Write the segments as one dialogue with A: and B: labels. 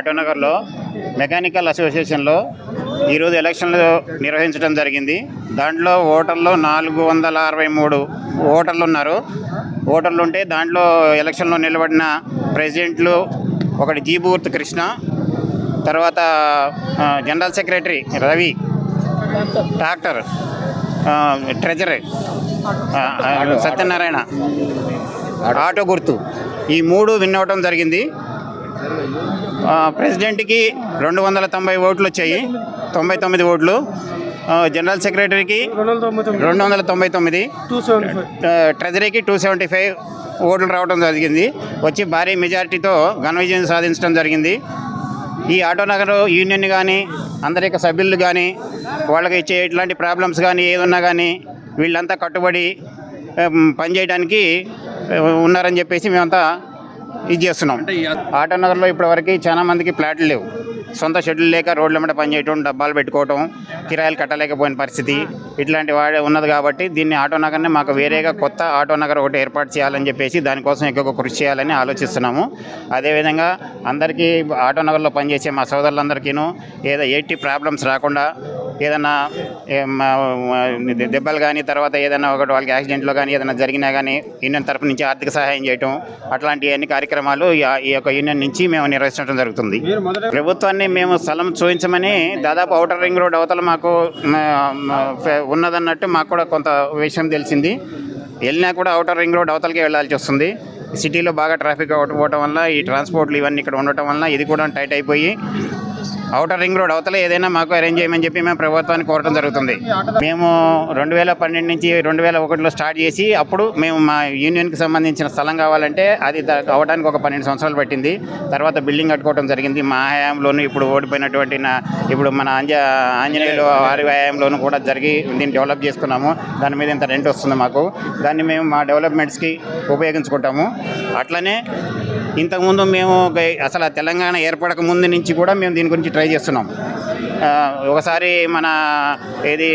A: ఆటోనగర్లో mechanical అసోసియేషన్లో ఈరోజు ఎలక్షన్లు నిర్వహించడం జరిగింది. దాంట్లో ఓటర్లు నాలుగు వందల అరవై మూడు ఓటర్లు ఉన్నారు. ఓటర్లు ఉంటే దాంట్లో ఎలక్షన్లో నిలబడిన ప్రెసిడెంట్లు ఒకటి జీబూర్తి కృష్ణ తర్వాత general secretary Ravi doctor treasury Satyanarayana auto గుర్తు. ఈ మూడు విన్ అవ్వడం జరిగింది. ప్రెసిడెంట్కి రెండు వందల తొంభై ఓట్లు వచ్చాయి. తొంభై తొమ్మిది ఓట్లు. జనరల్ సెక్రటరీకి రెండు వందల తొంభై తొమ్మిది. ట్రెజరీకి టూ సెవెంటీ ఫైవ్ ఓట్లు రావడం జరిగింది. వచ్చి భారీ మెజారిటీతో ఘన విజయం సాధించడం జరిగింది. ఈ ఆటో నగర్ యూనియన్ కానీ అందరి యొక్క సభ్యులు కానీ వాళ్ళకి ఇచ్చే ఇట్లాంటి ప్రాబ్లమ్స్ కానీ ఏదున్నా కానీ వీళ్ళంతా కట్టుబడి పనిచేయడానికి ఉన్నారని చెప్పేసి మేమంతా ఇది చేస్తున్నాం. ఆటో నగర్లో ఇప్పటివరకు చాలా మందికి ప్లాట్లు లేవు. సొంత షెడ్యూల్ లేక రోడ్ల మీద పనిచేయటం డబ్బాలు పెట్టుకోవటం కిరాయిలు కట్టలేకపోయిన పరిస్థితి. ఇట్లాంటి వాడే ఉన్నది కాబట్టి దీన్ని ఆటో నగర్ని మాకు వేరేగా కొత్త ఆటో నగర్ ఒకటి ఏర్పాటు చేయాలని చెప్పేసి దానికోసం ఎక్కువ కృషి చేయాలని ఆలోచిస్తున్నాము. అదేవిధంగా అందరికీ ఆటో నగర్లో పనిచేసే మా సోదరులందరికీను ఏదో ఎయిటీ ప్రాబ్లమ్స్ రాకుండా ఏదన్నా దెబ్బలు కానీ తర్వాత ఏదైనా ఒకటి వాళ్ళకి యాక్సిడెంట్లో కానీ ఏదైనా జరిగినా కానీ యూనియన్ తరపు నుంచి ఆర్థిక సహాయం చేయటం అట్లాంటి అన్ని కార్యక్రమాలు ఈ యొక్క యూనియన్ నుంచి మేము నిర్వహించడం జరుగుతుంది. ప్రభుత్వాన్ని మేము స్థలం చూపించమని దాదాపు ఔటర్ రింగ్ రోడ్ అవతల మాకు ఉన్నదన్నట్టు మాకు కూడా కొంత విషయం తెలిసింది. వెళ్ళినా కూడా అవుటర్ రింగ్ రోడ్ అవతలకే వెళ్ళాల్సి వస్తుంది. సిటీలో బాగా ట్రాఫిక్ అవకపోవటం వల్ల ఈ ట్రాన్స్పోర్ట్లు ఇవన్నీ ఇక్కడ ఉండటం వల్ల ఇది కూడా టైట్ అయిపోయి అవుటర్ రింగ్ రోడ్ అవతల ఏదైనా మాకు అరేంజ్ చేయమని చెప్పి మేము ప్రభుత్వాన్ని కోరడం జరుగుతుంది. మేము రెండు వేల పన్నెండు నుంచి రెండు వేల ఒకటిలో స్టార్ట్ చేసి అప్పుడు మేము మా యూనియన్కి సంబంధించిన స్థలం కావాలంటే అది అవడానికి ఒక పన్నెండు సంవత్సరాలు పట్టింది. తర్వాత బిల్డింగ్ కట్టుకోవడం జరిగింది. మా హయాంలోనూ ఇప్పుడు ఓడిపోయినటువంటి నా ఇప్పుడు మన ఆంజ ఆంజనేయులు వారి హయాంలోను కూడా జరిగి దీన్ని డెవలప్ చేసుకున్నాము. దాని మీద ఇంత రెంట్ వస్తుంది మాకు. దాన్ని మేము మా డెవలప్మెంట్స్కి ఉపయోగించుకుంటాము. అట్లనే ఇంతకుముందు మేము అసలు తెలంగాణ ఏర్పడక ముందు నుంచి కూడా మేము దీని గురించి ట్రై చేస్తున్నాం. ఒకసారి మన ఏది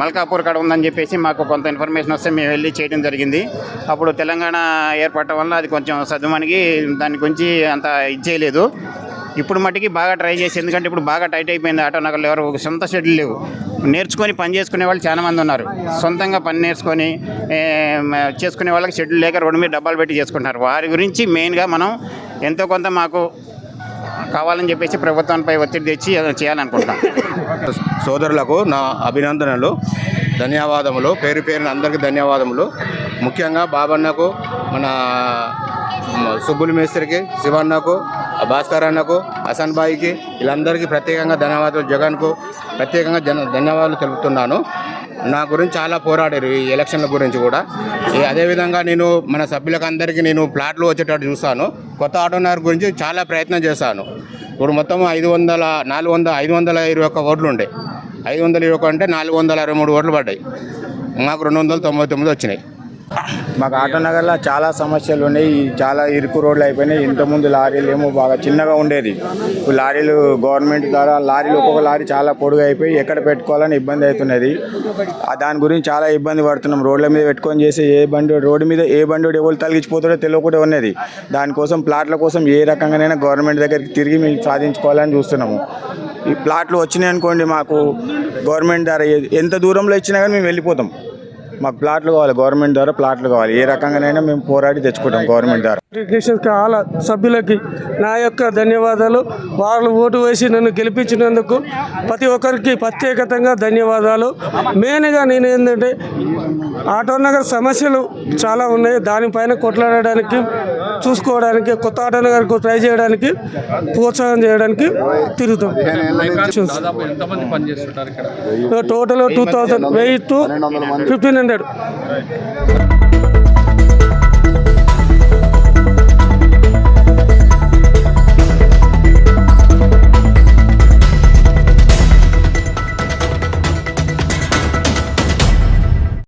A: మల్కాపూర్ కాడ ఉందని చెప్పేసి మాకు కొంత ఇన్ఫర్మేషన్ వస్తే మేము వెళ్ళి చేయడం జరిగింది. అప్పుడు తెలంగాణ ఏర్పడటం వల్ల అది కొంచెం సద్దుమణిగి దాని గురించి అంత ఇది చేయలేదు. ఇప్పుడు మట్టికి బాగా ట్రై చేసి ఎందుకంటే ఇప్పుడు బాగా టైట్ అయిపోయింది ఆటో నగర్లు ఎవరు ఒక సొంత షెడ్యూల్ లేవు. నేర్చుకొని పని చేసుకునే వాళ్ళు చాలా మంది ఉన్నారు. సొంతంగా పని నేర్చుకొని చేసుకునే వాళ్ళకి షెడ్యూల్ లేక రోడ్డు మీద డబ్బాలు పెట్టి చేసుకుంటున్నారు. వారి గురించి మెయిన్గా మనం ఎంతో కొంత మాకు కావాలని చెప్పేసి ప్రభుత్వంపై ఒత్తిడి తెచ్చి అది చేయాలనుకుంటున్నాం.
B: సోదరులకు నా అభినందనలు. ధన్యవాదములు. పేరు పేరున అందరికీ ధన్యవాదములు. ముఖ్యంగా బాబన్నకు మన సుబ్బుల మేస్త్రికి శివన్నకు భాస్కర్ అన్నకు హసన్ బాయికి వీళ్ళందరికీ ప్రత్యేకంగా ధన్యవాదాలు జగన్కు ప్రత్యేకంగా ధన్యవాదాలు తెలుపుతున్నాను. నా గురించి చాలా పోరాడారు ఈ ఎలక్షన్ల గురించి కూడా. అదేవిధంగా నేను మన సభ్యులకు అందరికీ నేను ప్లాట్లు వచ్చేటట్టు చూస్తాను. కొత్త ఆటోనర్ గురించి చాలా ప్రయత్నం చేశాను ఇప్పుడు మొత్తం ఐదు వందల నాలుగు వందల ఐదు వందల ఇరవై ఒక్క ఓట్లు ఉండే. ఐదు వందల ఇరవై ఒక అంటే నాలుగు వందల అరవై మూడు ఓట్లు పడ్డాయి. మాకు రెండు వందల తొంభై తొమ్మిది వచ్చినాయి.
C: మాకు ఆటో నగర్లో చాలా సమస్యలు ఉన్నాయి. చాలా ఇరుకు రోడ్లు అయిపోయినాయి. ఇంతకుముందు లారీలు ఏమో బాగా చిన్నగా ఉండేది. లారీలు గవర్నమెంట్ ద్వారా లారీలు ఒక్కొక్క లారీ చాలా పొడుగు అయిపోయి ఎక్కడ పెట్టుకోవాలని ఇబ్బంది అవుతున్నది. దాని గురించి చాలా ఇబ్బంది పడుతున్నాం. రోడ్ల మీద పెట్టుకొని చేసి ఏ బండి రోడ్డు మీద ఏ బండి ఎవరు తలిగించిపోతాడో తెలియకుండా ఉన్నది. దానికోసం ప్లాట్ల కోసం ఏ రకంగానైనా గవర్నమెంట్ దగ్గరికి తిరిగి మేము సాధించుకోవాలని చూస్తున్నాము. ఈ ప్లాట్లు వచ్చినాయి అనుకోండి మాకు గవర్నమెంట్ ద్వారా ఎంత దూరంలో ఇచ్చినా కానీ మేము వెళ్ళిపోతాం. మాకు ప్లాట్లు కావాలి గవర్నమెంట్ ద్వారా ప్లాట్లు కావాలి. ఏ రకంగానైనా మేము పోరాడి తెచ్చుకుంటాం గవర్నమెంట్ ద్వారా.
D: సభ్యులకి నా యొక్క ధన్యవాదాలు. వాళ్ళు ఓటు వేసి నన్ను గెలిపించినందుకు ప్రతి ఒక్కరికి ప్రత్యేకతంగా ధన్యవాదాలు. మెయిన్గా నేను ఏంటంటే ఆటో నగర్ సమస్యలు చాలా ఉన్నాయి. దానిపైన కొట్లాడడానికి చూసుకోవడానికి కొత్త ఆటో నగర్ ట్రై చేయడానికి ప్రోత్సాహం చేయడానికి తిరుగుతాం. టోటల్ టూ థౌజండ్ వెయ్యి టు ఫిఫ్టీన్ హండ్రెడ్.